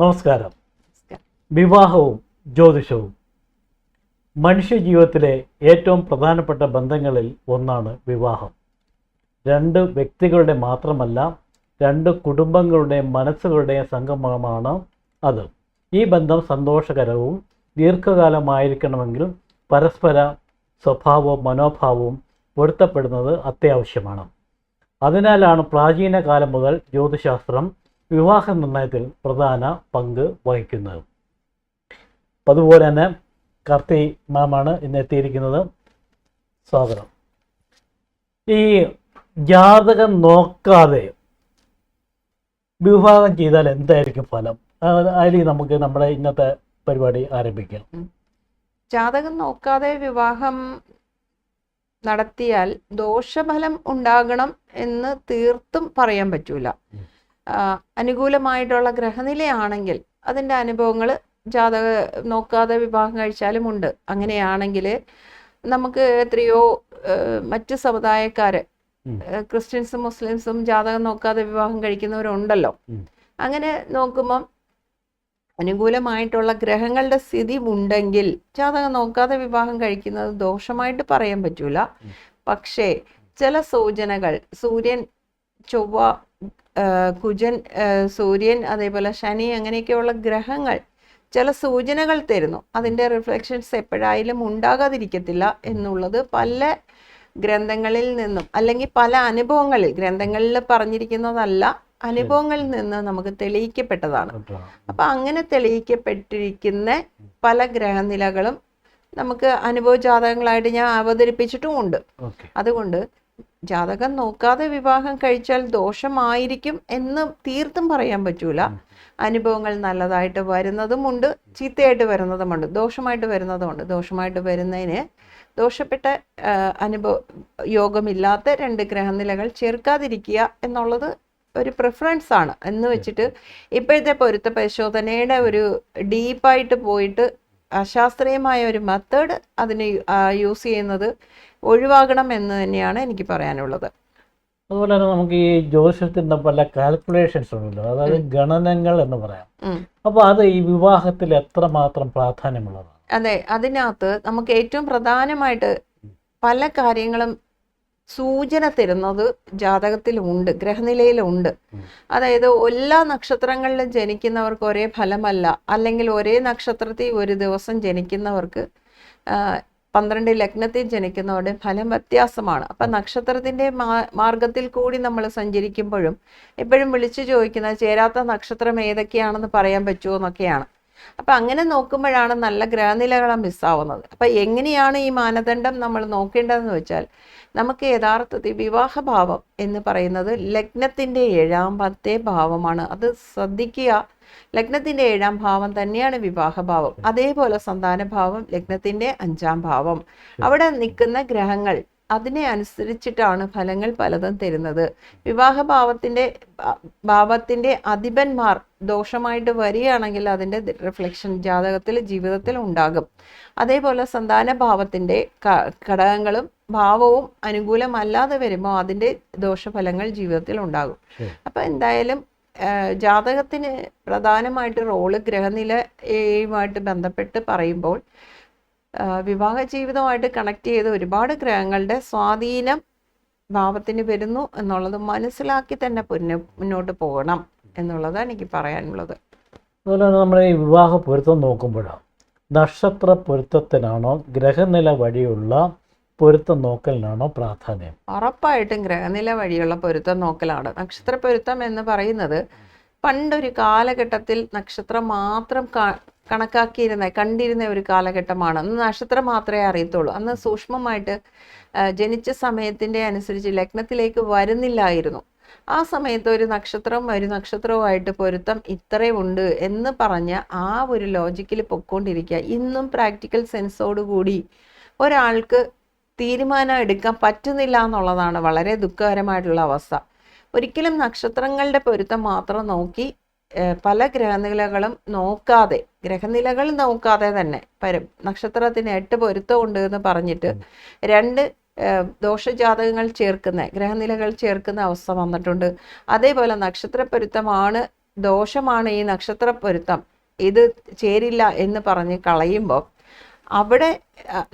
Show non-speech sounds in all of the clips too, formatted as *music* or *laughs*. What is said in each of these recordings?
നമസ്കാരം. വിവാഹവും ജ്യോതിഷവും മനുഷ്യ ജീവിതത്തിലെ ഏറ്റവും പ്രധാനപ്പെട്ട ബന്ധങ്ങളിൽ ഒന്നാണ് വിവാഹം. രണ്ട് വ്യക്തികളുടെ മാത്രമല്ല രണ്ട് കുടുംബങ്ങളുടെയും മനസ്സുകളുടെയും സംഗമമാണ് അത്. ഈ ബന്ധം സന്തോഷകരവും ദീർഘകാലമായിരിക്കണമെങ്കിൽ പരസ്പര സ്വഭാവവും മനോഭാവവും പൊരുത്തപ്പെടുന്നത് അത്യാവശ്യമാണ്. അതിനാലാണ് പ്രാചീന കാലം മുതൽ ജ്യോതിശാസ്ത്രം വിവാഹ നിർണയത്തിൽ പ്രധാന പങ്ക് വഹിക്കുന്നത്. അപ്പം അതുപോലെ തന്നെ കർത്തി മാമാണ് ഇന്ന് എത്തിയിരിക്കുന്നത്. സ്വാഗതം. ഈ ജാതകം നോക്കാതെ വിവാഹം ചെയ്താൽ എന്തായിരിക്കും ഫലം? അത് അതിൽ നമുക്ക് നമ്മുടെ ഇന്നത്തെ പരിപാടി ആരംഭിക്കാം. ജാതകം നോക്കാതെ വിവാഹം നടത്തിയാൽ ദോഷഫലം ഉണ്ടാകണം എന്ന് തീർത്തും പറയാൻ പറ്റൂല. അനുകൂലമായിട്ടുള്ള ഗ്രഹനിലയാണെങ്കിൽ അതിന്റെ അനുഭവങ്ങൾ ജാതക നോക്കാതെ വിവാഹം കഴിച്ചാലും ഉണ്ട് അങ്ങനെയാണെങ്കിൽ നമുക്ക് എത്രയോ മറ്റ് സമുദായക്കാര് ഉം. ക്രിസ്ത്യൻസും മുസ്ലിംസും ജാതകം നോക്കാതെ വിവാഹം കഴിക്കുന്നവരുണ്ടല്ലോ. അങ്ങനെ നോക്കുമ്പം അനുകൂലമായിട്ടുള്ള ഗ്രഹങ്ങളുടെ സ്ഥിതി ഉണ്ടെങ്കിൽ ജാതകം നോക്കാതെ വിവാഹം കഴിക്കുന്നത് ദോഷമായിട്ട് പറയാൻ പറ്റൂല പക്ഷേ ചില സൂചനകൾ സൂര്യൻ ചൊവ്വ കുജൻ സൂര്യൻ അതേപോലെ ശനി അങ്ങനെയൊക്കെയുള്ള ഗ്രഹങ്ങൾ ചില സൂചനകൾ തരുന്നു. അതിന്റെ റിഫ്ലക്ഷൻസ് എപ്പോഴായാലും ഉണ്ടാകാതിരിക്കത്തില്ല എന്നുള്ളത് പല ഗ്രന്ഥങ്ങളിൽ നിന്നും അല്ലെങ്കിൽ പല അനുഭവങ്ങളിൽ ഗ്രന്ഥങ്ങളിൽ പറഞ്ഞിരിക്കുന്നതല്ല അനുഭവങ്ങളിൽ നിന്ന് നമുക്ക് തെളിയിക്കപ്പെട്ടതാണ്. അപ്പൊ അങ്ങനെ തെളിയിക്കപ്പെട്ടിരിക്കുന്ന പല ഗ്രഹനിലകളും നമുക്ക് അനുഭവ ജാതകങ്ങളായിട്ട് ഞാൻ അവതരിപ്പിച്ചിട്ടും ഉണ്ട് അതുകൊണ്ട് ജാതകം നോക്കാതെ വിവാഹം കഴിച്ചാൽ ദോഷമായിരിക്കും എന്ന് തീർത്തും പറയാൻ പറ്റൂല. അനുഭവങ്ങൾ നല്ലതായിട്ട് വരുന്നതുമുണ്ട് ചീത്തയായിട്ട് വരുന്നതുമുണ്ട് ദോഷമായിട്ട് വരുന്നതുമുണ്ട് ദോഷമായിട്ട് വരുന്നതിന് ദോഷപ്പെട്ട അനുഭവ യോഗമില്ലാത്ത രണ്ട് ഗ്രഹനിലകൾ ചേർക്കാതിരിക്കുക എന്നുള്ളത് ഒരു പ്രിഫറൻസ് ആണ്. എന്ന് വെച്ചിട്ട് ഇപ്പോഴത്തെ പൊരുത്ത പരിശോധനയുടെ ഒരു ഡീപ്പായിട്ട് പോയിട്ട് അശാസ്ത്രീയമായ ഒരു മെത്തേഡ് അതിന് യൂസ് ചെയ്യുന്നത് ഒഴിവാകണം എന്ന് തന്നെയാണ് എനിക്ക് പറയാനുള്ളത്. അതുപോലെ തന്നെ നമുക്ക് ഈ ജ്യോതിഷത്തിന്റെ പല കാൽക്കുലേഷൻസ് ഉണ്ടല്ലോ. അതായത് ഗണനങ്ങൾ എന്ന് പറയാം. അപ്പൊ അപ്പോൾ അത് ഈ വിവാഹത്തിൽ എത്രമാത്രം പ്രാധാന്യമുള്ളതാണ്? അതെ അതിനകത്ത് നമുക്ക് ഏറ്റവും പ്രധാനമായിട്ട് പല കാര്യങ്ങളും സൂചന തരുന്നത് ജാതകത്തിലുണ്ട് ഗ്രഹനിലയിലുണ്ട് അതായത് എല്ലാ നക്ഷത്രങ്ങളിലും ജനിക്കുന്നവർക്ക് ഒരേ ഫലമല്ല. അല്ലെങ്കിൽ ഒരേ നക്ഷത്രത്തിൽ ഒരു ദിവസം ജനിക്കുന്നവർക്ക് പന്ത്രണ്ട് ലഗ്നത്തിൽ ജനിക്കുന്നവരുടെ ഫലം വ്യത്യാസമാണ്. അപ്പൊ നക്ഷത്രത്തിന്റെ മാർഗത്തിൽ കൂടി നമ്മൾ സഞ്ചരിക്കുമ്പോഴും എപ്പോഴും വിളിച്ചു ചോദിക്കുന്നത് ചേരാത്ത നക്ഷത്രം ഏതൊക്കെയാണെന്ന് പറയാൻ പറ്റുമോ എന്നൊക്കെയാണ്. അപ്പൊ അങ്ങനെ നോക്കുമ്പോഴാണ് നല്ല ഗ്രഹനിലകളെ മിസ്സാവുന്നത്. അപ്പം എങ്ങനെയാണ് ഈ മാനദണ്ഡം നമ്മൾ നോക്കേണ്ടതെന്ന് വെച്ചാൽ നമുക്ക് യഥാർത്ഥത്തിൽ വിവാഹഭാവം എന്ന് പറയുന്നത് ലഗ്നത്തിന്റെ ഏഴാമത്തെ ഭാവമാണ്. അത് ശ്രദ്ധിക്കുക. ലഗ്നത്തിന്റെ ഏഴാം ഭാവം തന്നെയാണ് വിവാഹഭാവം. അതേപോലെ സന്താനഭാവം ലഗ്നത്തിന്റെ അഞ്ചാം ഭാവം. അവിടെ നിൽക്കുന്ന ഗ്രഹങ്ങൾ അതിനെ അനുസരിച്ചിട്ടാണ് ഫലങ്ങൾ പലതും തരുന്നത്. വിവാഹഭാവത്തിന്റെ ഭാവത്തിന്റെ ഭാവത്തിന്റെ അധിപന്മാർ ദോഷമായിട്ട് വരികയാണെങ്കിൽ അതിന്റെ റിഫ്ലക്ഷൻ ജാതകത്തിൽ ജീവിതത്തിൽ ഉണ്ടാകും. അതേപോലെ സന്താന ഭാവത്തിന്റെ ക- ഘടകങ്ങളും ഭാവവും അനുകൂലമല്ലാതെ വരുമ്പോൾ അതിന്റെ ദോഷഫലങ്ങൾ ജീവിതത്തിൽ ഉണ്ടാകും. അപ്പോൾ അപ്പൊ എന്തായാലും ജാതകത്തിന് പ്രധാനമായിട്ട് റോൾ ഗ്രഹനിലയുമായിട്ട് ബന്ധപ്പെട്ട് പറയുമ്പോൾ വിവാഹ ജീവിതമായിട്ട് കണക്ട് ചെയ്ത ഒരുപാട് ഗ്രഹങ്ങളുടെ സ്വാധീനം ഭാവത്തിന് വരുന്നു എന്നുള്ളത് മനസ്സിലാക്കി തന്നെ പുന്ന- മുന്നോട്ട് പോകണം എന്നുള്ളതാണ് എനിക്ക് പറയാനുള്ളത്. അതുപോലെ തന്നെ നമ്മൾ ഈ വിവാഹ പൊരുത്തം നോക്കുമ്പോഴാണ് നക്ഷത്ര പൊരുത്തത്തിനാണോ ഗ്രഹനില വഴിയുള്ള പൊരുത്തം നോക്കലിനാണോ പ്രാധാന്യം? ഉറപ്പായിട്ടും ഗ്രഹനില വഴിയുള്ള പൊരുത്തം നോക്കലാണ്. നക്ഷത്ര പൊരുത്തം എന്ന് പറയുന്നത് പണ്ടൊരു കാലഘട്ടത്തിൽ നക്ഷത്രം മാത്രം കണക്കാക്കിയിരുന്ന കണ്ടിരുന്ന ഒരു കാലഘട്ടമാണ്. അന്ന് നക്ഷത്രം മാത്രമേ അറിയത്തുള്ളൂ. അന്ന് സൂക്ഷ്മമായിട്ട് ജനിച്ച സമയത്തിന്റെ അനുസരിച്ച് ലഗ്നത്തിലേക്ക് വരുന്നില്ലായിരുന്നു. ആ സമയത്ത് ഒരു നക്ഷത്രം ഒരു നക്ഷത്രവുമായിട്ട് പൊരുത്തം ഇത്രയുണ്ട് എന്ന് പറഞ്ഞ ആ ഒരു ലോജിക്കിൽ പൊക്കോണ്ടിരിക്കുക ഇന്നും പ്രാക്ടിക്കൽ സെൻസോടുകൂടി ഒരാൾക്ക് തീരുമാനം എടുക്കാൻ പറ്റുന്നില്ല എന്നുള്ളതാണ് വളരെ ദുഃഖകരമായിട്ടുള്ള അവസ്ഥ. ഒരിക്കലും നക്ഷത്രങ്ങളുടെ പൊരുത്തം മാത്രം നോക്കി പല ഗ്രഹനിലകളും നോക്കാതെ ഗ്രഹനിലകൾ നോക്കാതെ തന്നെ പരം. നക്ഷത്രത്തിന് എട്ട് പൊരുത്തമുണ്ട് എന്ന് പറഞ്ഞിട്ട് രണ്ട് ദോഷജാതകങ്ങൾ ചേർക്കുന്ന ഗ്രഹനിലകൾ ചേർക്കുന്ന അവസ്ഥ വന്നിട്ടുണ്ട്. അതേപോലെ നക്ഷത്ര പൊരുത്തമാണ് ദോഷമാണ് ഈ നക്ഷത്ര പൊരുത്തം. ഇത് ചേരില്ല എന്ന് പറഞ്ഞ് കളയുമ്പോൾ അവിടെ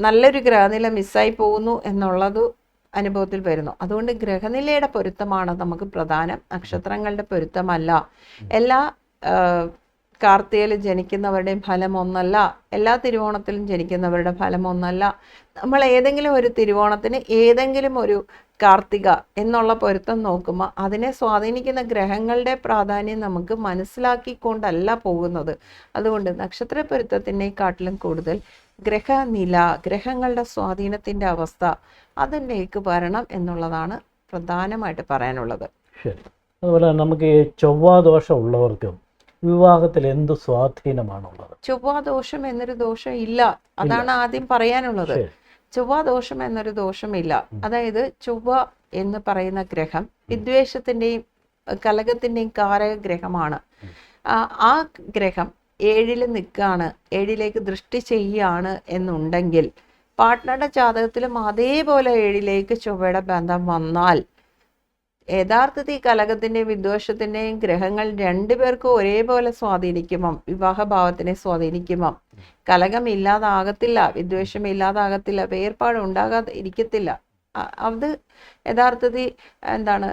നല്ലൊരു ഗ്രഹനില മിസ്സായി പോകുന്നു എന്നുള്ളത് അനുഭവത്തിൽ വരുന്നു. അതുകൊണ്ട് ഗ്രഹനിലയുടെ പൊരുത്തമാണ് നമുക്ക് പ്രധാനം. നക്ഷത്രങ്ങളുടെ പൊരുത്തമല്ല. എല്ലാ കാർത്തികയിൽ ജനിക്കുന്നവരുടെയും ഫലം ഒന്നല്ല. എല്ലാ തിരുവോണത്തിലും ജനിക്കുന്നവരുടെ ഫലം ഒന്നല്ല. നമ്മൾ ഏതെങ്കിലും ഒരു തിരുവോണത്തിന് ഏതെങ്കിലും ഒരു കാർത്തിക എന്നുള്ള പൊരുത്തം നോക്കുമ്പോൾ അതിനെ സ്വാധീനിക്കുന്ന ഗ്രഹങ്ങളുടെ പ്രാധാന്യം നമുക്ക് മനസ്സിലാക്കിക്കൊണ്ടല്ല പോകുന്നത്. അതുകൊണ്ട് നക്ഷത്ര പൊരുത്തത്തിനേക്കാട്ടിലും കൂടുതൽ ഗ്രഹനില ഗ്രഹങ്ങളുടെ സ്വാധീനത്തിന്റെ അവസ്ഥ അതിലേക്ക് വരണം എന്നുള്ളതാണ് പ്രധാനമായിട്ട് പറയാനുള്ളത്. ശരി. അതുപോലെ നമുക്ക് ഈ ചൊവ്വാദോഷം ഉള്ളവർക്കും വിവാഹത്തിൽ എന്ത് സ്വാധീനമാണുള്ളത്? ചൊവ്വാദോഷം എന്നൊരു ദോഷം ഇല്ല. അതാണ് ആദ്യം പറയാനുള്ളത്. ചൊവ്വാദോഷം ദോഷം എന്നൊരു ദോഷമില്ല അതായത് ചൊവ്വ എന്ന് പറയുന്ന ഗ്രഹം വിദ്വേഷത്തിന്റെയും കലകത്തിന്റെയും കാരക ഗ്രഹമാണ്. ആ ആ ഗ്രഹം ഏഴിൽ നിൽക്കുകയാണ് ഏഴിലേക്ക് ദൃഷ്ടി ചെയ്യുകയാണ് എന്നുണ്ടെങ്കിൽ പാർട്ട്ണറുടെ ജാതകത്തിലും അതേപോലെ ഏഴിലേക്ക് ചൊവ്വയുടെ ബന്ധം വന്നാൽ യഥാർത്ഥത്തിൽ കലകത്തിന്റെയും വിദ്വേഷത്തിന്റെയും ഗ്രഹങ്ങൾ രണ്ടുപേർക്കും ഒരേപോലെ സ്വാധീനിക്കുമോ. വിവാഹഭാവത്തിനെ സ്വാധീനിക്കുമോ. കലകം ഇല്ലാതാകത്തില്ല വിദ്വേഷം ഇല്ലാതാകത്തില്ല വേർപാട് ഉണ്ടാകാതെ ഇരിക്കത്തില്ല. അത് യഥാർത്ഥത്തിൽ എന്താണ്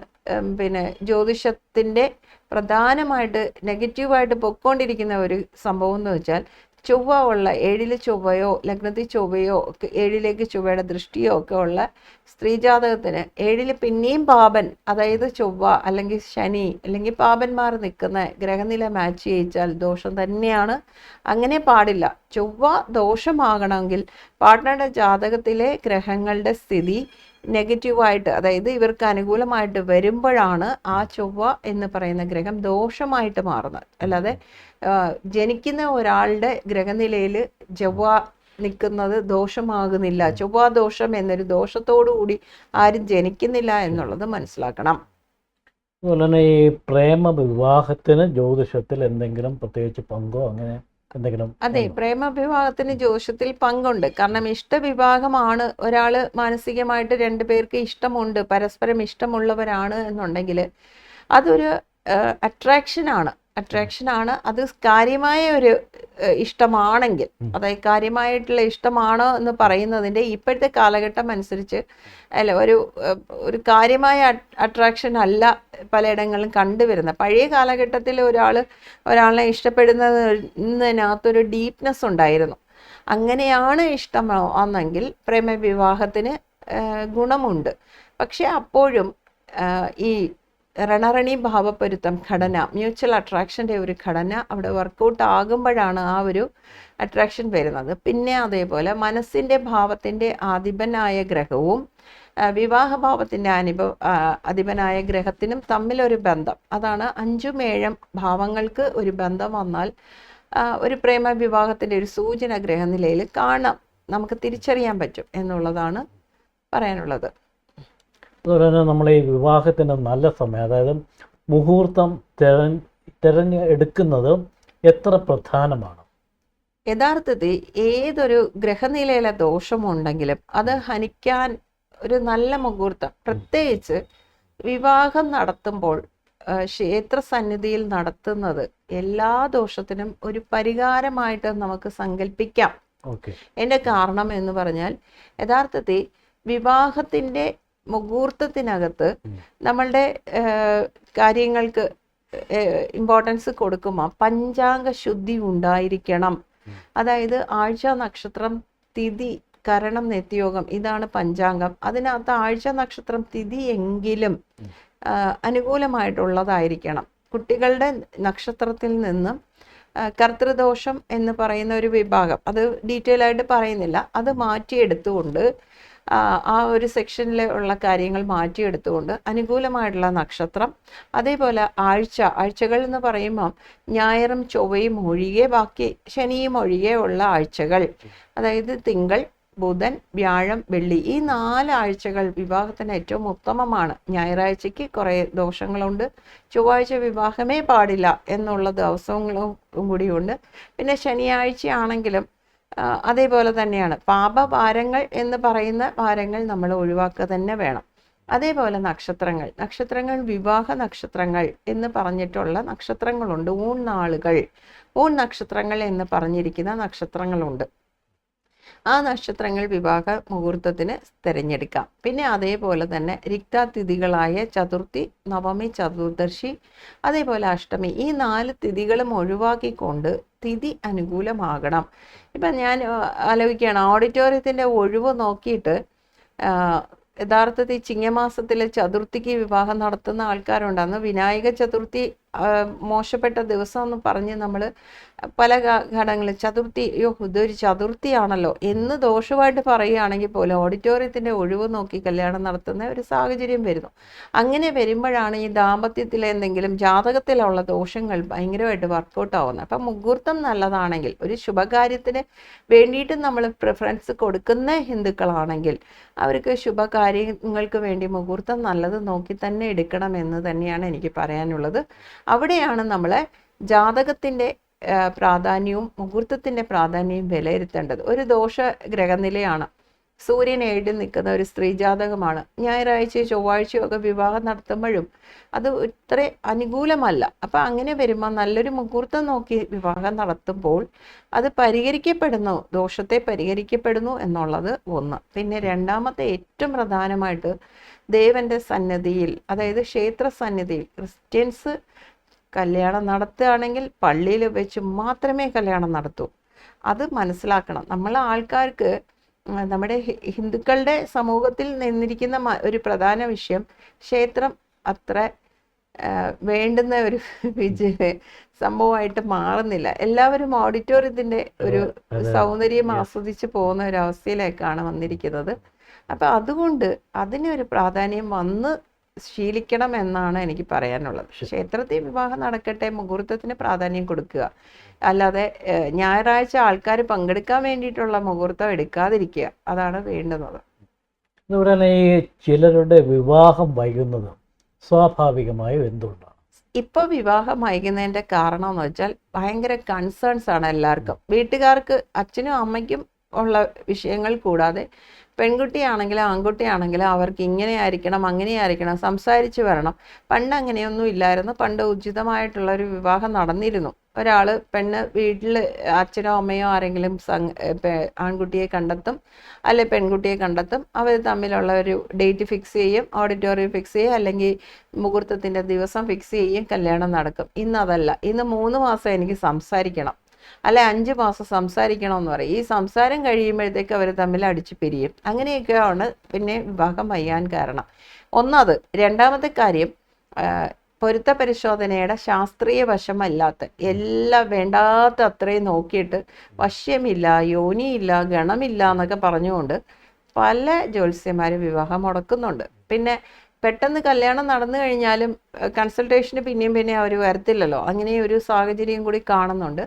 പിന്നെ ജ്യോതിഷത്തിന്റെ പ്രധാനമായിട്ട് നെഗറ്റീവായിട്ട് പൊക്കോണ്ടിരിക്കുന്ന ഒരു സംഭവം എന്ന് വെച്ചാൽ ചൊവ്വ ഉള്ള ഏഴിൽ ചൊവ്വയോ ലഗ്നത്തിൽ ചൊവ്വയോ ഒക്കെ ഏഴിലേക്ക് ചൊവ്വയുടെ ദൃഷ്ടിയോ ഒക്കെ ഉള്ള സ്ത്രീജാതകത്തിന് ഏഴിൽ പിന്നെയും പാപൻ അതായത് ചൊവ്വ അല്ലെങ്കിൽ ശനി അല്ലെങ്കിൽ പാപന്മാർ നിൽക്കുന്ന ഗ്രഹനില മാച്ച് ചെയ്യിച്ചാൽ ദോഷം തന്നെയാണ്. അങ്ങനെ പാടില്ല. ചൊവ്വ ദോഷമാകണമെങ്കിൽ പാർട്ട്ണറുടെ ജാതകത്തിലെ ഗ്രഹങ്ങളുടെ സ്ഥിതി നെഗറ്റീവായിട്ട് അതായത് ഇവർക്ക് അനുകൂലമായിട്ട് വരുമ്പോഴാണ് ആ ചൊവ്വ എന്ന് പറയുന്ന ഗ്രഹം ദോഷമായിട്ട് മാറുന്നത്. അല്ലാതെ ജനിക്കുന്ന ഒരാളുടെ ഗ്രഹനിലയിൽ ചൊവ്വ നിൽക്കുന്നത് ദോഷമാകുന്നില്ല. ചൊവ്വ ദോഷം എന്നൊരു ദോഷത്തോടു കൂടി ആരും ജനിക്കുന്നില്ല എന്നുള്ളത് മനസ്സിലാക്കണം. അതുപോലെ തന്നെ ഈ പ്രേമ വിവാഹത്തിന് ജ്യോതിഷത്തിൽ എന്തെങ്കിലും പ്രത്യേകിച്ച് പങ്കോ അങ്ങനെ അതെ പ്രേമ പ്രേമവിവാഹത്തിന് ജോഷത്തിൽ പങ്കുണ്ട്. കാരണം ഇഷ്ടവിവാഹമാണ് ഒരാൾ മാനസികമായിട്ട് രണ്ടു പേർക്ക് ഇഷ്ടമുണ്ട് പരസ്പരം ഇഷ്ടമുള്ളവരാണ് എന്നുണ്ടെങ്കിൽ അതൊരു അട്രാക്ഷൻ ആണ്. അട്രാക്ഷൻ ആണ് അത് കാര്യമായ ഒരു ഇഷ്ടമാണെങ്കിൽ. അതായത് കാര്യമായിട്ടുള്ള ഇഷ്ടമാണോ എന്ന് പറയുന്നതിന്റെ ഇപ്പോഴത്തെ കാലഘട്ടം അനുസരിച്ച് അല്ല ഒരു ഒരു കാര്യമായ അട്രാക്ഷൻ അല്ല പലയിടങ്ങളിലും കണ്ടുവരുന്നത്. പഴയ കാലഘട്ടത്തിൽ ഒരാൾ ഒരാളെ ഇഷ്ടപ്പെടുന്നതിനകത്തൊരു ഡീപ്നെസ് ഉണ്ടായിരുന്നു. അങ്ങനെയാണ് ഇഷ്ടമാണെങ്കിൽ പ്രേമവിവാഹത്തിന് ഗുണമുണ്ട്. പക്ഷെ അപ്പോഴും ഈ രണറണി ഭാവപ്പൊരുത്തം ഘടന മ്യൂച്വൽ അട്രാക്ഷന്റെ ഒരു ഘടന അവിടെ വർക്കൗട്ട് ആകുമ്പോഴാണ് ആ ഒരു അട്രാക്ഷൻ വരുന്നത്. പിന്നെ അതേപോലെ മനസ്സിന്റെ ഭാവത്തിന്റെ ആധിപനായ ഗ്രഹവും വിവാഹഭാവത്തിന്റെ അനുഭവ അധിപനായ ഗ്രഹത്തിനും തമ്മിലൊരു ബന്ധം. അതാണ് അഞ്ചും ഏഴും ഭാവങ്ങൾക്ക് ഒരു ബന്ധം വന്നാൽ ഒരു പ്രേമ വിവാഹത്തിന്റെ ഒരു സൂചന ഗ്രഹനിലയിൽ കാണാം. നമുക്ക് തിരിച്ചറിയാൻ പറ്റും എന്നുള്ളതാണ് പറയാനുള്ളത്. അതുപോലെ തന്നെ നമ്മൾ ഈ വിവാഹത്തിന്റെ നല്ല സമയം അതായത് മുഹൂർത്തം തിരഞ്ഞ് തിരഞ്ഞെടുക്കുന്നത് എത്ര പ്രധാനമാണ്? യഥാർത്ഥത്തിൽ ഏതൊരു ഗ്രഹനിലയിലെ ദോഷമുണ്ടെങ്കിലും അത് ഹനിക്കാൻ ഒരു നല്ല മുഹൂർത്തം. പ്രത്യേകിച്ച് വിവാഹം നടത്തുമ്പോൾ ക്ഷേത്ര സന്നിധിയിൽ നടത്തുന്നത് എല്ലാ ദോഷത്തിനും ഒരു പരിഹാരമായിട്ട് നമുക്ക് സങ്കല്പിക്കാം എന്റെ എന്റെ കാരണം എന്ന് പറഞ്ഞാൽ യഥാർത്ഥത്തിൽ വിവാഹത്തിന്റെ മുഹൂർത്തത്തിനകത്ത്. നമ്മളുടെ കാര്യങ്ങൾക്ക് ഇമ്പോർട്ടൻസ് കൊടുക്കുമ്പോൾ പഞ്ചാംഗ ശുദ്ധി ഉണ്ടായിരിക്കണം. അതായത് ആഴ്ച നക്ഷത്രം തിഥി കരണം നിത്യയോഗം ഇതാണ് പഞ്ചാംഗം. അതിനകത്ത് ആഴ്ച നക്ഷത്രം തിഥി എങ്കിലും അനുകൂലമായിട്ടുള്ളതായിരിക്കണം. കുട്ടികളുടെ നക്ഷത്രത്തിൽ നിന്നും കർത്തൃദോഷം എന്ന് പറയുന്ന ഒരു വിഭാഗം അത് ഡീറ്റെയിൽ ആയിട്ട് പറയുന്നില്ല. അത് മാറ്റിയെടുത്തുകൊണ്ട് ആ, ഒരു സെക്ഷനിൽ ഉള്ള കാര്യങ്ങൾ മാറ്റിയെടുത്തുകൊണ്ട് അനുകൂലമായിട്ടുള്ള നക്ഷത്രം അതേപോലെ ആഴ്ച ആഴ്ചകൾ എന്ന് പറയുമ്പം ഞായറും ചൊവ്വയും ഒഴികെ ബാക്കി ശനിയും ഒഴികെ ഉള്ള ആഴ്ചകൾ. അതായത് തിങ്കൾ ബുധൻ വ്യാഴം വെള്ളി ഈ നാല് ആഴ്ചകൾ വിവാഹത്തിന് ഏറ്റവും ഉത്തമമാണ്. ഞായറാഴ്ചയ്ക്ക് കുറേ ദോഷങ്ങളുണ്ട്. ചൊവ്വാഴ്ച വിവാഹമേ പാടില്ല എന്നുള്ള ദിവസങ്ങളും കൂടിയുണ്ട്. പിന്നെ ശനിയാഴ്ച ആണെങ്കിലും ആ, അതേപോലെ തന്നെയാണ്. പാപഭാരങ്ങൾ എന്ന് പറയുന്ന ഭാരങ്ങൾ നമ്മൾ ഒഴിവാക്കുക തന്നെ വേണം. അതേപോലെ നക്ഷത്രങ്ങൾ. നക്ഷത്രങ്ങൾ വിവാഹ നക്ഷത്രങ്ങൾ എന്ന് പറഞ്ഞിട്ടുള്ള നക്ഷത്രങ്ങളുണ്ട്. ഊൺ നാളുകൾ. ഊൺ നക്ഷത്രങ്ങൾ എന്ന് പറഞ്ഞിരിക്കുന്ന നക്ഷത്രങ്ങളുണ്ട്. ആ നക്ഷത്രങ്ങൾ വിവാഹ മുഹൂർത്തത്തിന് തിരഞ്ഞെടുക്കാം. പിന്നെ അതേപോലെ തന്നെ രിക്താതിഥികളായ ചതുർത്ഥി നവമി ചതുർദർശി അതേപോലെ അഷ്ടമി ഈ നാല് തിഥികളും ഒഴിവാക്കിക്കൊണ്ട് തിഥി അനുകൂലമാകണം. ഇപ്പം ഞാൻ ആലോചിക്കുകയാണ്. ഓഡിറ്റോറിയത്തിന്റെ ഒഴിവ് നോക്കിയിട്ട് യഥാർത്ഥത്തിൽ ചിങ്ങമാസത്തിലെ ചതുർത്ഥിക്ക് വിവാഹം നടത്തുന്ന ആൾക്കാരുണ്ടെന്ന് വിനായക ചതുർത്ഥി മോശപ്പെട്ട ദിവസം എന്ന് പറഞ്ഞ് നമ്മൾ പല ഘടകങ്ങളിൽ ചതുർത്ഥി അയ്യോ ഇതൊരു ചതുർത്ഥിയാണല്ലോ എന്ന് ദോഷമായിട്ട് പറയുകയാണെങ്കിൽ പോലും ഓഡിറ്റോറിയത്തിന്റെ ഒഴിവ് നോക്കി കല്യാണം നടത്തുന്ന ഒരു സാഹചര്യം വരുന്നു. അങ്ങനെ വരുമ്പോഴാണ് ഈ ദാമ്പത്യത്തിലെ എന്തെങ്കിലും ജാതകത്തിലുള്ള ദോഷങ്ങൾ ഭയങ്കരമായിട്ട് വർക്കൗട്ട് ആവുന്നത്. അപ്പം മുഹൂർത്തം നല്ലതാണെങ്കിൽ ഒരു ശുഭകാര്യത്തിന് വേണ്ടിയിട്ട് നമ്മൾ പ്രിഫറൻസ് കൊടുക്കുന്ന ഹിന്ദുക്കളാണെങ്കിൽ അവർക്ക് ശുഭകാര്യങ്ങൾക്ക് വേണ്ടി മുഹൂർത്തം നല്ലത് നോക്കി തന്നെ എടുക്കണം എന്ന് തന്നെയാണ് എനിക്ക് പറയാനുള്ളത്. അവിടെയാണ് നമ്മളെ ജാതകത്തിന്റെ പ്രാധാന്യവും മുഹൂർത്തത്തിന്റെ പ്രാധാന്യവും വിലയിരുത്തേണ്ടത്. ഒരു ദോഷ ഗ്രഹനിലയാണ് സൂര്യൻ ഏഴിൽ നിൽക്കുന്ന ഒരു സ്ത്രീജാതകമാണ്. ഞായറാഴ്ച ചൊവ്വാഴ്ചയോ ഒക്കെ വിവാഹം നടത്തുമ്പോഴും അത് ഇത്ര അനുകൂലമല്ല. അപ്പം അങ്ങനെ വരുമ്പോൾ നല്ലൊരു മുഹൂർത്തം നോക്കി വിവാഹം നടത്തുമ്പോൾ അത് പരിഹരിക്കപ്പെടുന്നു. ദോഷത്തെ പരിഹരിക്കപ്പെടുന്നു എന്നുള്ളത് ഒന്ന്. പിന്നെ രണ്ടാമത്തെ ഏറ്റവും പ്രധാനമായിട്ട് ദേവന്റെ സന്നിധിയിൽ അതായത് ക്ഷേത്ര സന്നിധിയിൽ ക്രിസ്ത്യൻസ് കല്യാണം നടത്തുകയാണെങ്കിൽ പള്ളിയിൽ വെച്ച് മാത്രമേ കല്യാണം നടത്തൂ. അത് മനസ്സിലാക്കണം. നമ്മൾ ആൾക്കാർക്ക് നമ്മുടെ ഹിന്ദുക്കളുടെ സമൂഹത്തിൽ നിന്നിരിക്കുന്ന ഒരു പ്രധാന വിഷയം ക്ഷേത്രം അത്ര വേണ്ടുന്ന ഒരു *laughs* വിജയ സംഭവമായിട്ട് മാറുന്നില്ല. എല്ലാവരും ഓഡിറ്റോറിയത്തിന്റെ ഒരു സൗന്ദര്യം ആസ്വദിച്ച് പോകുന്ന ഒരു അവസ്ഥയിലേക്കാണ് വന്നിരിക്കുന്നത്. അപ്പൊ അതുകൊണ്ട് അതിനൊരു പ്രാധാന്യം വന്ന് ശീലിക്കണം എന്നാണ് എനിക്ക് പറയാനുള്ളത്. ക്ഷേത്രത്തിൽ വിവാഹം നടക്കട്ടെ മുഹൂർത്തത്തിന് പ്രാധാന്യം കൊടുക്കുക. അല്ലാതെ ഞായറാഴ്ച ആൾക്കാർ പങ്കെടുക്കാൻ വേണ്ടിയിട്ടുള്ള മുഹൂർത്തം എടുക്കാതിരിക്കുക. അതാണ് വേണ്ടുന്നത്. അതുപോലെ തന്നെ ഈ ചിലരുടെ വിവാഹം വൈകുന്നത് സ്വാഭാവികമായും എന്തുകൊണ്ടാണ്? ഇപ്പൊ വിവാഹം വൈകുന്നതിന്റെ കാരണം എന്ന് വെച്ചാൽ ഭയങ്കര കൺസേൺസ് ആണ് എല്ലാവർക്കും. വീട്ടുകാർക്ക് അച്ഛനും അമ്മയ്ക്കും ഉള്ള വിഷയങ്ങൾ കൂടാതെ പെൺകുട്ടിയാണെങ്കിലും ആൺകുട്ടിയാണെങ്കിലും അവർക്ക് ഇങ്ങനെ ആയിരിക്കണം അങ്ങനെ ആയിരിക്കണം സംസാരിച്ച് വരണം. പണ്ട് അങ്ങനെയൊന്നും ഇല്ലായിരുന്നു. പണ്ട് ഉചിതമായിട്ടുള്ള ഒരു വിവാഹം നടന്നിരുന്നു. ഒരാൾ പെണ്ണ് വീട്ടിൽ അച്ഛനോ അമ്മയോ ആരെങ്കിലും ആൺകുട്ടിയെ കണ്ടെത്തും അല്ലെ പെൺകുട്ടിയെ കണ്ടെത്തും അവർ തമ്മിലുള്ള ഒരു ഡേറ്റ് ഫിക്സ് ചെയ്യും ഓഡിറ്റോറിയം ഫിക്സ് ചെയ്യും അല്ലെങ്കിൽ മുഹൂർത്തത്തിന്റെ ദിവസം ഫിക്സ് ചെയ്യും കല്യാണം നടക്കും. ഇന്നതല്ല ഇന്ന് മൂന്ന് മാസം എനിക്ക് സംസാരിക്കണം. അല്ലെ അഞ്ച് മാസം സംസാരിക്കണമെന്ന് പറയും. ഈ സംസാരം കഴിയുമ്പോഴത്തേക്ക് അവർ തമ്മിൽ അടിച്ചു പിരിയും. അങ്ങനെയൊക്കെയാണ് പിന്നെ വിവാഹം വയ്യാൻ കാരണം. ഒന്നത് രണ്ടാമത്തെ കാര്യം പൊരുത്ത പരിശോധനയുടെ ശാസ്ത്രീയ വശമല്ലാത്ത എല്ലാം വേണ്ടാത്ത അത്രയും നോക്കിയിട്ട് വശ്യമില്ല യോനിയില്ല ഗണമില്ല എന്നൊക്കെ പറഞ്ഞുകൊണ്ട് പല ജ്യോത്സ്യന്മാരും വിവാഹം മുടക്കുന്നുണ്ട്. പിന്നെ പെട്ടെന്ന് കല്യാണം നടന്നു കഴിഞ്ഞാലും കൺസൾട്ടേഷന് പിന്നെയും പിന്നെയും അവർ വരത്തില്ലല്ലോ. അങ്ങനെ ഒരു സാഹചര്യം കൂടി കാണുന്നുണ്ട്.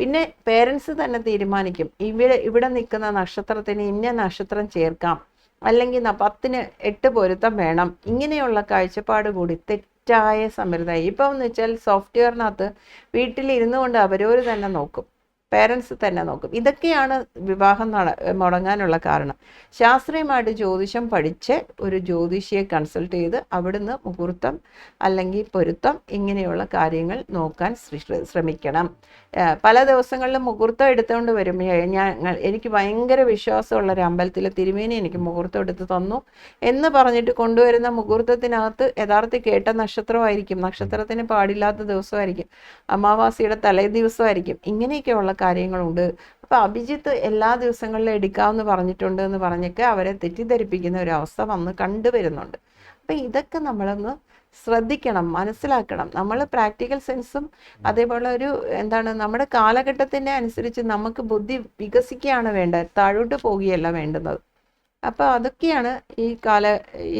പിന്നെ പേരൻസ് തന്നെ തീരുമാനിക്കും. ഇവിടെ ഇവിടെ നിൽക്കുന്ന നക്ഷത്രത്തിന് ഇന്ന നക്ഷത്രം ചേർക്കാം. അല്ലെങ്കിൽ പത്തിന് എട്ട് പൊരുത്തം വേണം. ഇങ്ങനെയുള്ള കാഴ്ചപ്പാട് കൂടി തെറ്റായ സമ്പ്രദായം ഇപ്പം എന്ന് വെച്ചാൽ സോഫ്റ്റ്വെയറിനകത്ത് വീട്ടിലിരുന്നു കൊണ്ട് അവരോര് തന്നെ നോക്കും. പേരൻസ് തന്നെ നോക്കും. ഇതൊക്കെയാണ് വിവാഹം മുടങ്ങാനുള്ള കാരണം. ശാസ്ത്രീയമായിട്ട് ജ്യോതിഷം പഠിച്ച് ഒരു ജ്യോതിഷിയെ കൺസൾട്ട് ചെയ്ത് അവിടുന്ന് മുഹൂർത്തം അല്ലെങ്കിൽ പൊരുത്തം ഇങ്ങനെയുള്ള കാര്യങ്ങൾ നോക്കാൻ ശ്രമിക്കണം. പല ദിവസങ്ങളിലും മുഹൂർത്തം എടുത്തുകൊണ്ട് വരും ഞാൻ എനിക്ക് ഭയങ്കര വിശ്വാസമുള്ള ഒരു അമ്പലത്തിലെ തിരുമേനി എനിക്ക് മുഹൂർത്തം എടുത്ത് തന്നു എന്ന് പറഞ്ഞിട്ട് കൊണ്ടുവരുന്ന മുഹൂർത്തത്തിനകത്ത് യഥാർത്ഥ കേട്ട നക്ഷത്രമായിരിക്കും. നക്ഷത്രത്തിന് പാടില്ലാത്ത ദിവസമായിരിക്കും. അമാവാസിയുടെ തലേ ദിവസമായിരിക്കും ഇങ്ങനെയൊക്കെയുള്ള കാര്യങ്ങളുണ്ട്. അപ്പോൾ അഭിജിത്ത് എല്ലാ ദിവസങ്ങളിലും എടുക്കാമെന്ന് പറഞ്ഞിട്ടുണ്ട് എന്ന് പറഞ്ഞൊക്കെ അവരെ തെറ്റിദ്ധരിപ്പിക്കുന്ന ഒരു അവസ്ഥ വന്ന് കണ്ടുവരുന്നുണ്ട്. അപ്പൊ ഇതൊക്കെ നമ്മളൊന്ന് ശ്രദ്ധിക്കണം മനസ്സിലാക്കണം. നമ്മൾ പ്രാക്ടിക്കൽ സെൻസും അതേപോലെ ഒരു എന്താണ് നമ്മുടെ കാലഘട്ടത്തിന്റെ അനുസരിച്ച് നമുക്ക് ബുദ്ധി വികസിക്കുകയാണ് വേണ്ടത് താഴോട്ട് പോവുകയല്ല വേണ്ടുന്നത്. അപ്പോൾ അതൊക്കെയാണ് ഈ കാല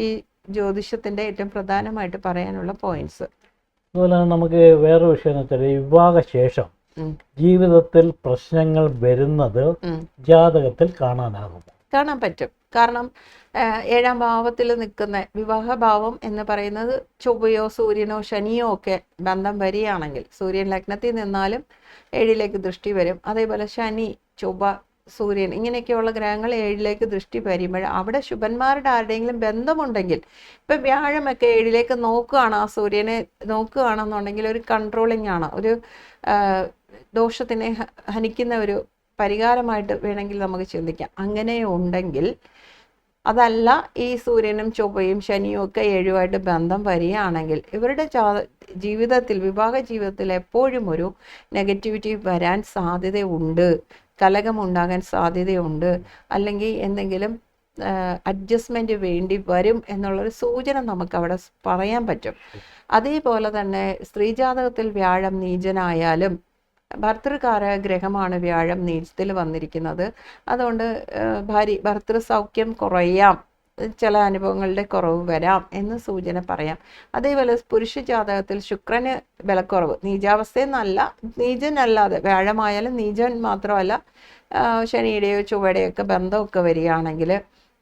ഈ ജ്യോതിഷത്തിന്റെ ഏറ്റവും പ്രധാനമായിട്ട് പറയാനുള്ള പോയിന്റ്സ് അതുപോലെ നമുക്ക് വേറൊരു വിഷയം എന്ന് വെച്ചാൽ വിവാഹ വിവാഹശേഷം. ജീവിതത്തിൽ പ്രശ്നങ്ങൾ വരുന്നത് ജാതകത്തിൽ കാണാനാകും. കാണാൻ പറ്റും. കാരണം ഏഴാം ഭാവത്തിൽ നിൽക്കുന്ന വിവാഹഭാവം എന്ന് പറയുന്നത് ചൊവ്വയോ സൂര്യനോ ശനിയോ ഒക്കെ ബന്ധം വരികയാണെങ്കിൽ സൂര്യൻ ലഗ്നത്തിൽ നിന്നാലും ഏഴിലേക്ക് ദൃഷ്ടി വരും. അതേപോലെ ശനി ചൊവ്വ സൂര്യൻ ഇങ്ങനെയൊക്കെയുള്ള ഗ്രഹങ്ങൾ ഏഴിലേക്ക് ദൃഷ്ടി വരുമ്പോൾ അവിടെ ശുഭന്മാരുടെ ആരുടെയെങ്കിലും ബന്ധമുണ്ടെങ്കിൽ ഇപ്പം വ്യാഴമൊക്കെ ഏഴിലേക്ക് നോക്കുകയാണ് ആ സൂര്യനെ നോക്കുകയാണെന്നുണ്ടെങ്കിൽ ഒരു കൺട്രോളിംഗ് ആണ്. ഒരു ദോഷത്തിനെ ഹനിക്കുന്ന ഒരു പരിഹാരമായിട്ട് വേണമെങ്കിൽ നമുക്ക് ചിന്തിക്കാം. അങ്ങനെ ഉണ്ടെങ്കിൽ അതല്ല ഈ സൂര്യനും ചൊവ്വയും ശനിയും ഒക്കെ ഏഴുമായിട്ട് ബന്ധം വരികയാണെങ്കിൽ ഇവരുടെ ജീവിതത്തിൽ വിവാഹ ജീവിതത്തിൽ എപ്പോഴും ഒരു നെഗറ്റിവിറ്റി വരാൻ സാധ്യതയുണ്ട്. കലകമുണ്ടാകാൻ സാധ്യതയുണ്ട്. അല്ലെങ്കിൽ എന്തെങ്കിലും അഡ്ജസ്റ്റ്മെന്റ് വേണ്ടി വരും എന്നുള്ളൊരു സൂചന നമുക്ക് അവിടെ പറയാൻ പറ്റും. അതേപോലെ തന്നെ സ്ത്രീജാതകത്തിൽ വ്യാഴം നീചനായാലും ഭർത്തൃകാര ഗ്രഹമാണ് വ്യാഴം നീചത്തിൽ വന്നിരിക്കുന്നത്. അതുകൊണ്ട് ഭാര്യ ഭർത്തൃ സൗഖ്യം കുറയാം. ചില അനുഭവങ്ങളുടെ കുറവ് വരാം എന്ന് സൂചന പറയാം. അതേപോലെ പുരുഷ ജാതകത്തിൽ ശുക്രന് ബലക്കുറവ് നീചാവസ്ഥയെന്നല്ല നീചനല്ലാതെ വ്യാഴമായാലും നീചൻ മാത്രമല്ല ശനിയുടെയോ ചൊവ്വയുടെയോ ഒക്കെ ബന്ധമൊക്കെ വരികയാണെങ്കിൽ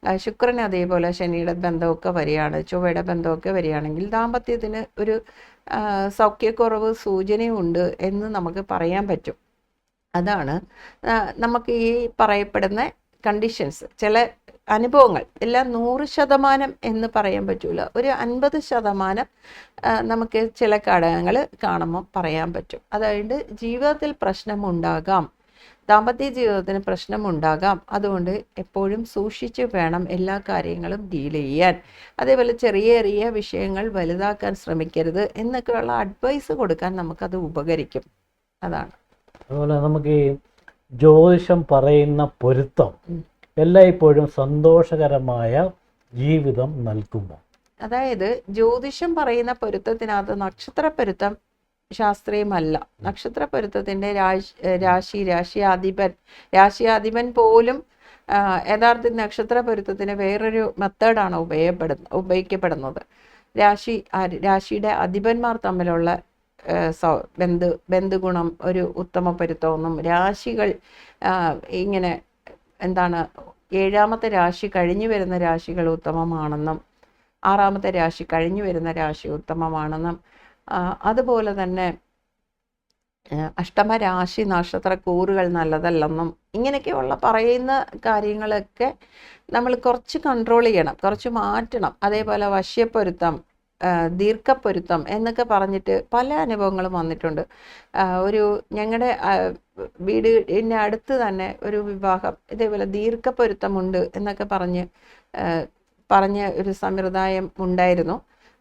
ശുക്രൻ അതേപോലെ ശനിയുടെ ബന്ധമൊക്കെ വരികയാണ് ചൊവ്വയുടെ ബന്ധമൊക്കെ വരികയാണെങ്കിൽ ദാമ്പത്യത്തിന് ഒരു സൗഖ്യക്കുറവ് സൂചനയുണ്ട് എന്ന് നമുക്ക് പറയാൻ പറ്റും. അതാണ് നമുക്ക് ഈ പറയപ്പെടുന്ന കണ്ടീഷൻസ് ചില അനുഭവങ്ങൾ. എല്ലാം നൂറ് ശതമാനം എന്ന് പറയാൻ പറ്റൂല. ഒരു അൻപത് ശതമാനം നമുക്ക് ചില ഘടകങ്ങൾ കാണുമ്പോൾ പറയാൻ പറ്റും. അതായത് ജീവിതത്തിൽ പ്രശ്നമുണ്ടാകാം ദാമ്പത്യ ജീവിതത്തിന് പ്രശ്നമുണ്ടാകാം. അതുകൊണ്ട് എപ്പോഴും സൂക്ഷിച്ച് വേണം എല്ലാ കാര്യങ്ങളും ഡീൽ ചെയ്യാൻ. അതേപോലെ ചെറിയ ചെറിയ വിഷയങ്ങൾ വലുതാക്കാൻ ശ്രമിക്കരുത് എന്നൊക്കെയുള്ള അഡ്വൈസ് കൊടുക്കാൻ നമുക്കത് ഉപകരിക്കും. അതാണ്. അതുപോലെ നമുക്ക് ഈ ജ്യോതിഷം പറയുന്ന പൊരുത്തം. എല്ലായ്പ്പോഴും സന്തോഷകരമായ ജീവിതം നൽകുമോ? അതായത് ജ്യോതിഷം പറയുന്ന പൊരുത്തത്തിനകത്ത് നക്ഷത്ര പൊരുത്തം ശാസ്ത്രീയമല്ല. നക്ഷത്ര പൊരുത്തത്തിന്റെ രാശി രാശി രാശിയാധിപൻ രാശിയാധിപൻ പോലും യഥാർത്ഥ നക്ഷത്ര പൊരുത്തത്തിന് വേറൊരു മെത്തേഡാണ് ഉപയോഗപ്പെടുന്ന ഉപയോഗിക്കപ്പെടുന്നത്. രാശി രാശിയുടെ അധിപന്മാർ തമ്മിലുള്ള സൗ- ബന്ധു ബന്ധുഗുണം ഒരു ഉത്തമ പൊരുത്തമൊന്നും രാശികൾ ഇങ്ങനെ എന്താണ് ഏഴാമത്തെ രാശി കഴിഞ്ഞു വരുന്ന രാശികൾ ഉത്തമമാണെന്നും ആറാമത്തെ രാശി കഴിഞ്ഞു വരുന്ന രാശി ഉത്തമമാണെന്നും അതുപോലെ തന്നെ അഷ്ടമരാശി നക്ഷത്ര കൂറുകൾ നല്ലതല്ലെന്നും ഇങ്ങനെയൊക്കെയുള്ള പറയുന്ന കാര്യങ്ങളൊക്കെ നമ്മൾ കുറച്ച് കൺട്രോൾ ചെയ്യണം കുറച്ച് മാറ്റണം. അതേപോലെ വശ്യപ്പൊരുത്തം ദീർഘപ്പൊരുത്തം എന്നൊക്കെ പറഞ്ഞിട്ട് പല അനുഭവങ്ങളും വന്നിട്ടുണ്ട്. ഒരു ഞങ്ങളുടെ വീടിന്റെ അടുത്ത് തന്നെ ഒരു വിവാഹം ഇതേപോലെ ദീർഘപ്പൊരുത്തമുണ്ട് എന്നൊക്കെ പറഞ്ഞ് പറഞ്ഞ ഒരു സമ്പ്രദായം ഉണ്ടായിരുന്നു.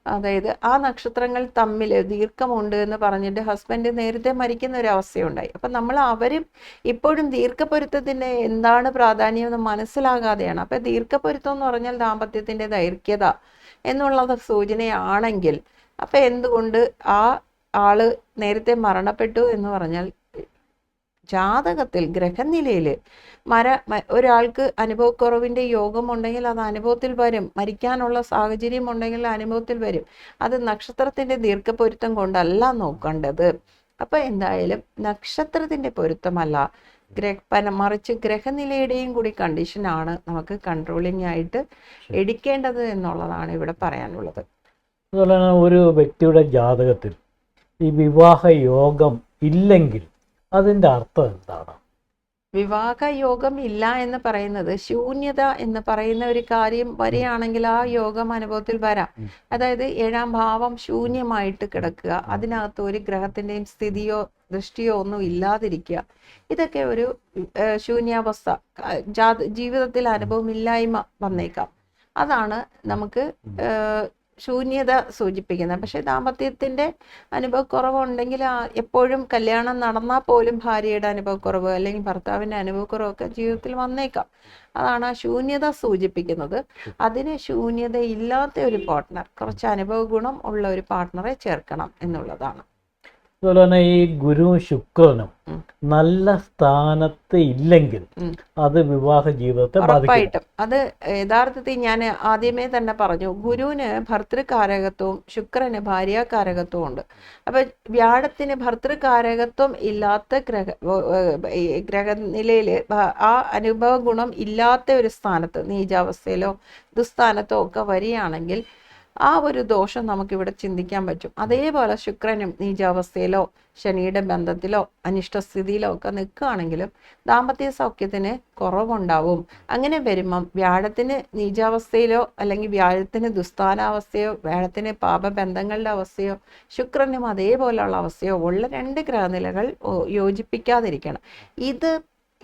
അതായത് ആ നക്ഷത്രങ്ങൾ തമ്മിൽ ദീർഘമുണ്ട് എന്ന് പറഞ്ഞിട്ട് ഹസ്ബൻഡ് നേരത്തെ മരിക്കുന്ന ഒരു അവസ്ഥയുണ്ടായി അപ്പം നമ്മൾ അവരും ഇപ്പോഴും ദീർഘപ്പൊരുത്തത്തിന്റെ എന്താണ് പ്രാധാന്യം എന്ന് മനസ്സിലാകാതെയാണ്. അപ്പം ദീർഘപ്പൊരുത്തം എന്ന് പറഞ്ഞാൽ ദാമ്പത്യത്തിന്റെ ദൈർഘ്യത എന്നുള്ളത് സൂചനയാണെങ്കിൽ അപ്പം എന്തുകൊണ്ട് ആ ആൾ നേരത്തെ മരണപ്പെട്ടു എന്ന് പറഞ്ഞാൽ ജാതകത്തിൽ ഗ്രഹനിലയിൽ മര ഒരാൾക്ക് അനുഭവക്കുറവിന്റെ യോഗമുണ്ടെങ്കിൽ അത് അനുഭവത്തിൽ വരും. മരിക്കാനുള്ള സാഹചര്യം ഉണ്ടെങ്കിൽ അനുഭവത്തിൽ വരും. അത് നക്ഷത്രത്തിന്റെ ദീർഘപൊരുത്തം കൊണ്ടല്ല നോക്കേണ്ടത്. അപ്പോൾ എന്തായാലും നക്ഷത്രത്തിന്റെ പൊരുത്തമല്ല. ഗ്രഹ പന- മറിച്ച് ഗ്രഹനിലയുടെയും കൂടി കണ്ടീഷനാണ് നമുക്ക് കൺട്രോളിംഗ് ആയിട്ട് എടുക്കേണ്ടത് എന്നുള്ളതാണ് ഇവിടെ പറയാനുള്ളത്. അതുപോലെ തന്നെ ഒരു വ്യക്തിയുടെ ജാതകത്തിൽ ഈ വിവാഹ യോഗം ഇല്ലെങ്കിൽ അതിന്റെ അർത്ഥം എന്താണ്? വിവാഹ യോഗം ഇല്ല എന്ന് പറയുന്നത് ശൂന്യത എന്ന് പറയുന്ന ഒരു കാര്യം വരികയാണെങ്കിൽ ആ യോഗം അനുഭവത്തിൽ വരാം. അതായത് ഏഴാം ഭാവം ശൂന്യമായിട്ട് കിടക്കുക. അതിനകത്ത് ഒരു ഗ്രഹത്തിന്റെയും സ്ഥിതിയോ ദൃഷ്ടിയോ ഒന്നും ഇല്ലാതിരിക്കുക. ഇതൊക്കെ ഒരു ശൂന്യാവസ്ഥ. ജീവിതത്തിൽ അനുഭവം ജീവിതത്തിൽ അനുഭവമില്ലായ്മ വന്നേക്കാം. അതാണ് നമുക്ക് ശൂന്യത സൂചിപ്പിക്കുന്നത്. പക്ഷെ ദാമ്പത്യത്തിന്റെ അനുഭവക്കുറവുണ്ടെങ്കിൽ എപ്പോഴും കല്യാണം നടന്നാൽ പോലും ഭാര്യയുടെ അനുഭവക്കുറവ് അല്ലെങ്കിൽ ഭർത്താവിന്റെ അനുഭവക്കുറവൊക്കെ ജീവിതത്തിൽ വന്നേക്കാം. അതാണ് ആ ശൂന്യത സൂചിപ്പിക്കുന്നത്. അതിന് ശൂന്യത ഇല്ലാത്ത ഒരു പാർട്ട്ണർ കുറച്ച് അനുഭവ ഗുണം ഉള്ള ഒരു പാർട്ട്ണറെ ചേർക്കണം എന്നുള്ളതാണ്. അതുപോലെ തന്നെ ഈ ഗുരുവും ശുക്രനും. നല്ല സ്ഥാനത്ത് ഇല്ലെങ്കിൽ. അത് വിവാഹ ജീവിതത്തെ ബാധിക്കും ഉറപ്പായിട്ടും അത് യഥാർത്ഥത്തിൽ ഞാൻ ആദ്യമേ തന്നെ പറഞ്ഞു ഗുരുവിന് ഭർത്തൃകാരകത്വവും ശുക്രന് ഭാര്യാകാരകത്വവും ഉണ്ട് അപ്പൊ വ്യാഴത്തിന് ഭർത്തൃകാരകത്വം ഇല്ലാത്ത ഗ്രഹ ഗ്രഹനിലയിൽ ആ അനുഭവ ഗുണം ഇല്ലാത്ത ഒരു സ്ഥാനത്ത് നീചാവസ്ഥയിലോ ദുസ്ഥാനത്തോ ഒക്കെ വരികയാണെങ്കിൽ ആ ഒരു ദോഷം നമുക്കിവിടെ ചിന്തിക്കാൻ പറ്റും. അതേപോലെ ശുക്രനും നീചാവസ്ഥയിലോ ശനിയുടെ ബന്ധത്തിലോ അനിഷ്ടസ്ഥിതിയിലോ ഒക്കെ നിൽക്കുകയാണെങ്കിലും ദാമ്പത്യ സൗഖ്യത്തിന് കുറവുണ്ടാവും. അങ്ങനെ വരുമ്പം വ്യാഴത്തിന് നീചാവസ്ഥയിലോ അല്ലെങ്കിൽ വ്യാഴത്തിന് ദുസ്ഥാനാവസ്ഥയോ വ്യാഴത്തിന് പാപബന്ധങ്ങളുടെ അവസ്ഥയോ ശുക്രനും അതേപോലെയുള്ള അവസ്ഥയോ ഉള്ള രണ്ട് ഗ്രഹനിലകൾ യോജിപ്പിക്കാതിരിക്കണം. ഇത്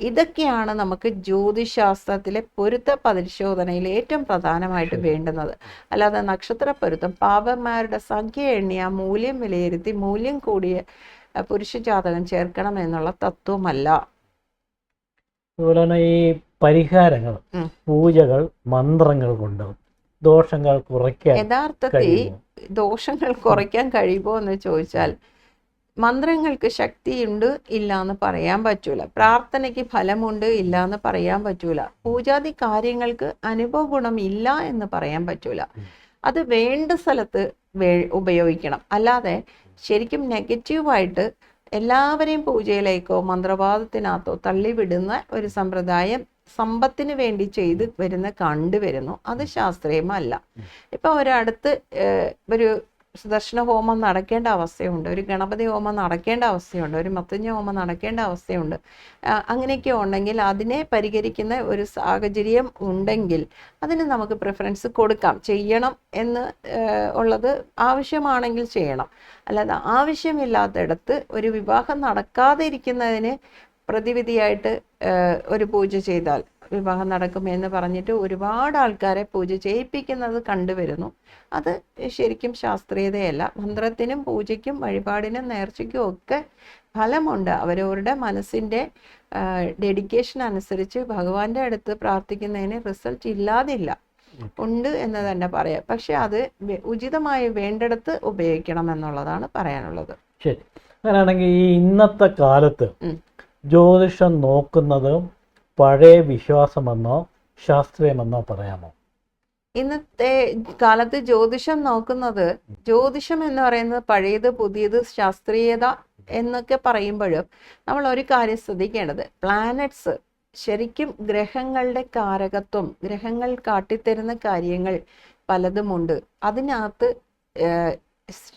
ഇതൊക്കെയാണ് നമുക്ക് ജ്യോതിശാസ്ത്രത്തിലെ പൊരുത്ത പരിശോധനയിൽ ഏറ്റവും പ്രധാനമായിട്ട് വേണ്ടുന്നത്. അല്ലാതെ നക്ഷത്ര പൊരുത്തം പാപന്മാരുടെ സംഖ്യ എണ്ണിയ മൂല്യം വിലയിരുത്തി മൂല്യം കൂടിയ പുരുഷ ജാതകം ചേർക്കണം എന്നുള്ള തത്വമല്ല. അതുപോലെ തന്നെ ഈ പരിഹാരങ്ങൾ പൂജകൾ മന്ത്രങ്ങൾ കൊണ്ട് ദോഷങ്ങൾ കുറയ്ക്കാൻ യഥാർത്ഥത്തിൽ ദോഷങ്ങൾ കുറയ്ക്കാൻ കഴിയുമോ എന്ന് ചോദിച്ചാൽ മന്ത്രങ്ങൾക്ക് ശക്തിയുണ്ട് ഇല്ല എന്ന് പറയാൻ പറ്റൂല. പ്രാർത്ഥനയ്ക്ക് ഫലമുണ്ട് ഇല്ല എന്ന് പറയാൻ പറ്റൂല. പൂജാതി കാര്യങ്ങൾക്ക് അനുഭവ ഗുണം ഇല്ല എന്ന് പറയാൻ പറ്റൂല. അത് വേണ്ട സ്ഥലത്ത് വേ ഉപയോഗിക്കണം. അല്ലാതെ ശരിക്കും നെഗറ്റീവായിട്ട് എല്ലാവരെയും പൂജയിലേക്കോ മന്ത്രവാദത്തിനകത്തോ തള്ളിവിടുന്ന ഒരു സമ്പ്രദായം സമ്പത്തിന് വേണ്ടി ചെയ്ത് വരുന്ന കണ്ടുവരുന്നു. അത് ശാസ്ത്രീയമല്ല. ഇപ്പൊ ഒരടുത്ത് ഒരു സുദർശന ഹോമം നടക്കേണ്ട അവസ്ഥയുണ്ട്. ഒരു ഗണപതി ഹോമം നടക്കേണ്ട അവസ്ഥയുണ്ട്. ഒരു മത്തഞ്ഞ ഹോമം നടക്കേണ്ട അവസ്ഥയുണ്ട്. അങ്ങനെയൊക്കെ ഉണ്ടെങ്കിൽ അതിനെ പരിഹരിക്കുന്ന ഒരു സാഹചര്യം ഉണ്ടെങ്കിൽ അതിന് നമുക്ക് പ്രിഫറൻസ് കൊടുക്കാം. ചെയ്യണം എന്ന് ഉള്ളത് ആവശ്യമാണെങ്കിൽ ചെയ്യണം. അല്ലാതെ ആവശ്യമില്ലാത്തടത്ത് ഒരു വിവാഹം നടക്കാതെ ഇരിക്കുന്നതിന് പ്രതിവിധിയായിട്ട് ഒരു പൂജ ചെയ്താൽ വിവാഹം നടക്കുമെന്ന് പറഞ്ഞിട്ട് ഒരുപാട് ആൾക്കാരെ പൂജ ചെയ്യിപ്പിക്കുന്നത് കണ്ടുവരുന്നു. അത് ശരിക്കും ശാസ്ത്രീയതയല്ല. മന്ത്രത്തിനും പൂജയ്ക്കും വഴിപാടിനും നേർച്ചയ്ക്കും ഒക്കെ ഫലമുണ്ട്. അവരവരുടെ മനസ്സിന്റെ ഡെഡിക്കേഷൻ അനുസരിച്ച് ഭഗവാന്റെ അടുത്ത് പ്രാർത്ഥിക്കുന്നതിന് റിസൾട്ട് ഇല്ലാതില്ല. ഉണ്ട് എന്ന് തന്നെ പറയാം. പക്ഷെ അത് ഉചിതമായി വേണ്ടിടത്ത് ഉപയോഗിക്കണം എന്നുള്ളതാണ് പറയാനുള്ളത്. ശരി. അങ്ങനെയാണെങ്കിൽ ഈ ഇന്നത്തെ കാലത്ത് ജ്യോതിഷം നോക്കുന്നത് പഴയ വിശ്വാസമെന്നോ ശാസ്ത്രീയമെന്നോ പറയാമോ? ഇന്നത്തെ കാലത്ത് ജ്യോതിഷം നോക്കുന്നത് ജ്യോതിഷം എന്ന് പറയുന്നത് പഴയത് പുതിയത് ശാസ്ത്രീയത എന്നൊക്കെ പറയുമ്പോഴും നമ്മൾ ഒരു കാര്യം ശ്രദ്ധിക്കേണ്ടത്. പ്ലാനറ്റ്സ് ശരിക്കും ഗ്രഹങ്ങളുടെ കാരകത്വം ഗ്രഹങ്ങൾ കാട്ടിത്തരുന്ന കാര്യങ്ങൾ പലതുമുണ്ട്. അതിനകത്ത്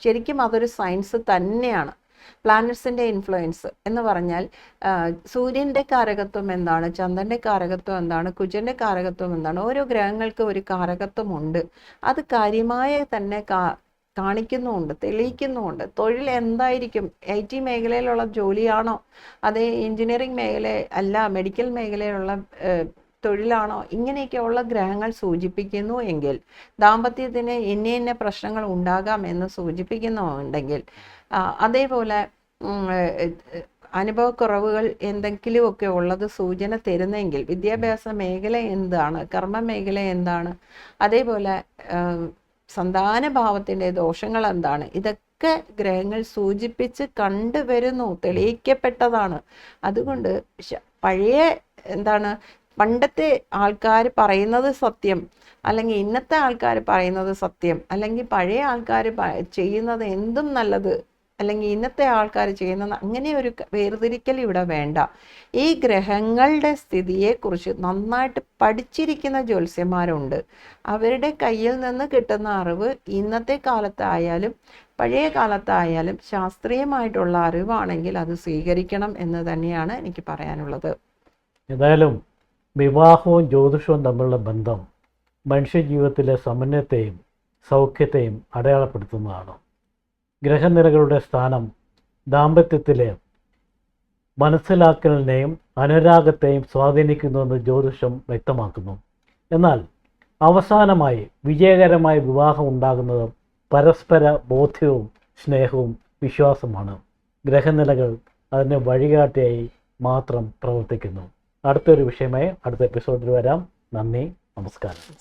ശരിക്കും അതൊരു സയൻസ് തന്നെയാണ്. പ്ലാനറ്റ്സിന്റെ ഇൻഫ്ലുവൻസ് എന്ന് പറഞ്ഞാൽ സൂര്യന്റെ കാരകത്വം എന്താണ് ചന്ദ്രന്റെ കാരകത്വം എന്താണ് കുജന്റെ കാരകത്വം എന്താണ് ഓരോ ഗ്രഹങ്ങൾക്ക് ഒരു കാരകത്വമുണ്ട്. അത് കാര്യമായ തന്നെ കാ കാണിക്കുന്നുമുണ്ട് തെളിയിക്കുന്നുമുണ്ട്. തൊഴിൽ എന്തായിരിക്കും? ഐ ടി മേഖലയിലുള്ള ജോലിയാണോ? അതേ എഞ്ചിനീയറിംഗ് മേഖല അല്ല മെഡിക്കൽ മേഖലയിലുള്ള തൊഴിലാണോ? ഇങ്ങനെയൊക്കെയുള്ള ഗ്രഹങ്ങൾ സൂചിപ്പിക്കുന്നു എങ്കിൽ ദാമ്പത്യത്തിന് ഇന്ന ഇന്ന പ്രശ്നങ്ങൾ ഉണ്ടാകാം എന്ന് സൂചിപ്പിക്കുന്നുണ്ടെങ്കിൽ അതേപോലെ അനുഭവക്കുറവുകൾ എന്തെങ്കിലുമൊക്കെ ഉള്ളത് സൂചന തരുന്നെങ്കിൽ വിദ്യാഭ്യാസ മേഖല എന്താണ്? കർമ്മ മേഖല എന്താണ്? അതേപോലെ സന്താന ഭാവത്തിന്റെ ദോഷങ്ങൾ എന്താണ്? ഇതൊക്കെ ഗ്രഹങ്ങൾ സൂചിപ്പിച്ച് കണ്ടുവരുന്നു തെളിയിക്കപ്പെട്ടതാണ്. അതുകൊണ്ട് പഴയ എന്താണ് പണ്ടത്തെ ആൾക്കാർ പറയുന്നത് സത്യം അല്ലെങ്കിൽ ഇന്നത്തെ ആൾക്കാർ പറയുന്നത് സത്യം അല്ലെങ്കിൽ പഴയ ആൾക്കാർ ചെയ്യുന്നത് എന്തും നല്ലത് അല്ലെങ്കിൽ ഇന്നത്തെ ആൾക്കാർ ചെയ്യുന്നത് അങ്ങനെ ഒരു വേർതിരിക്കൽ ഇവിടെ വേണ്ട. ഈ ഗ്രഹങ്ങളുടെ സ്ഥിതിയെക്കുറിച്ച് നന്നായിട്ട് പഠിച്ചിരിക്കുന്ന ജ്യോത്സ്യന്മാരുണ്ട്. അവരുടെ കയ്യിൽ നിന്ന് കിട്ടുന്ന അറിവ് ഇന്നത്തെ കാലത്തായാലും പഴയ കാലത്തായാലും ശാസ്ത്രീയമായിട്ടുള്ള അറിവാണെങ്കിൽ അത് സ്വീകരിക്കണം എന്ന് തന്നെയാണ് എനിക്ക് പറയാനുള്ളത്. ഏതായാലും വിവാഹവും ജ്യോതിഷവും തമ്മിലുള്ള ബന്ധം മനുഷ്യജീവിതത്തിലെ സമന്വയത്തെയും സൗഖ്യത്തെയും അടയാളപ്പെടുത്തുന്നതാണ്. ഗ്രഹനിരകളുടെ സ്ഥാനം ദാമ്പത്യത്തിലെ മനസ്സിലാക്കലിനെയും അനുരാഗത്തെയും സ്വാധീനിക്കുന്നുവെന്ന് ജ്യോതിഷം വ്യക്തമാക്കുന്നു. എന്നാൽ അവസാനമായി വിജയകരമായ വിവാഹം ഉണ്ടാകുന്നത് പരസ്പര ബോധ്യവും സ്നേഹവും വിശ്വാസമാണ്. ഗ്രഹനിലകൾ അതിന് വഴികാട്ടിയായി മാത്രം പ്രവർത്തിക്കുന്നു. അടുത്തൊരു വിഷയമായി അടുത്ത എപ്പിസോഡിൽ വരാം. നന്ദി നമസ്കാരം.